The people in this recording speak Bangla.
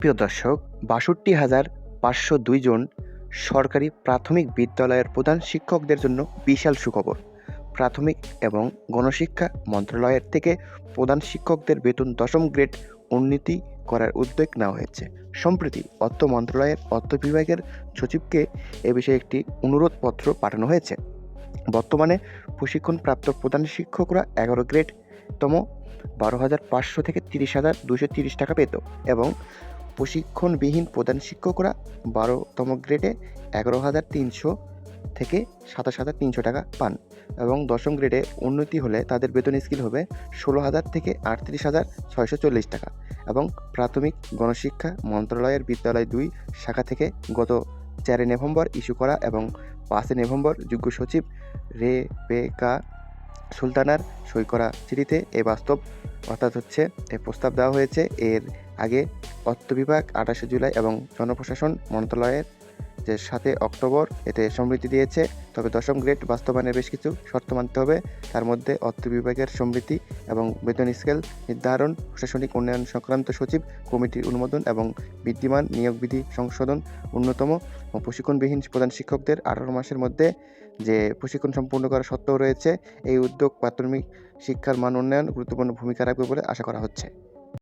প্রিয় দর্শক, বাষট্টি হাজার পাঁচশো দুই জন সরকারি প্রাথমিক বিদ্যালয়ের প্রধান শিক্ষকদের জন্য বিশাল সুখবর। প্রাথমিক এবং গণশিক্ষা মন্ত্রণালয়ের থেকে প্রধান শিক্ষকদের বেতন দশম গ্রেড উন্নতি করার উদ্যোগ নেওয়া হয়েছে। সম্প্রতি অর্থ মন্ত্রণালয়ের অর্থ বিভাগের সচিবকে এ বিষয়ে একটি অনুরোধপত্র পাঠানো হয়েছে। বর্তমানে প্রশিক্ষণপ্রাপ্ত প্রধান শিক্ষকরা এগারো গ্রেড তম বারো হাজার পাঁচশো থেকে তিরিশ হাজার দুশো তিরিশ টাকা পেত এবং প্রশিক্ষণবিহীন প্রধান শিক্ষকরা বারোতম গ্রেডে এগারো হাজার তিনশো থেকে সাতাশ হাজার তিনশো টাকা পান এবং দশম গ্রেডে উন্নতি হলে তাদের বেতন স্কিল হবে ষোলো হাজার থেকে আটত্রিশ হাজার ছয়শো চল্লিশ টাকা এবং প্রাথমিক গণশিক্ষা মন্ত্রণালয়ের বিদ্যালয় দুই শাখা থেকে গত চারই নভেম্বর ইস্যু করা এবং পাঁচই নভেম্বর যোগ্য সচিব রে রেবেকা সুলতানার সই করা চিঠিতে এ বাস্তব অর্থাৎ হচ্ছে এ প্রস্তাব দেওয়া হয়েছে। এর আগে অর্থ বিভাগ আঠাশে জুলাই এবং জনপ্রশাসন মন্ত্রণালয়ের যে সাতে অক্টোবর, এতে সমৃদ্ধি দিয়েছে। তবে দশম গ্রেড বাস্তবায়নের বেশ কিছু শর্ত মানতে হবে। তার মধ্যে অর্থ বিভাগের সমৃদ্ধি এবং বেতন স্কেল নির্ধারণ, প্রশাসনিক উন্নয়ন সংক্রান্ত সচিব, কমিটির অনুমোদন এবং বিদ্যমান নিয়োগ বিধি সংশোধন অন্যতম প্রশিক্ষণবিহীন প্রধান শিক্ষকদের আঠারো মাসের মধ্যে যে প্রশিক্ষণ সম্পূর্ণ করা সত্ত্বেও রয়েছে, এই উদ্যোগ প্রাথমিক শিক্ষার মান উন্নয়ন গুরুত্বপূর্ণ ভূমিকা রাখবে বলে আশা করা হচ্ছে।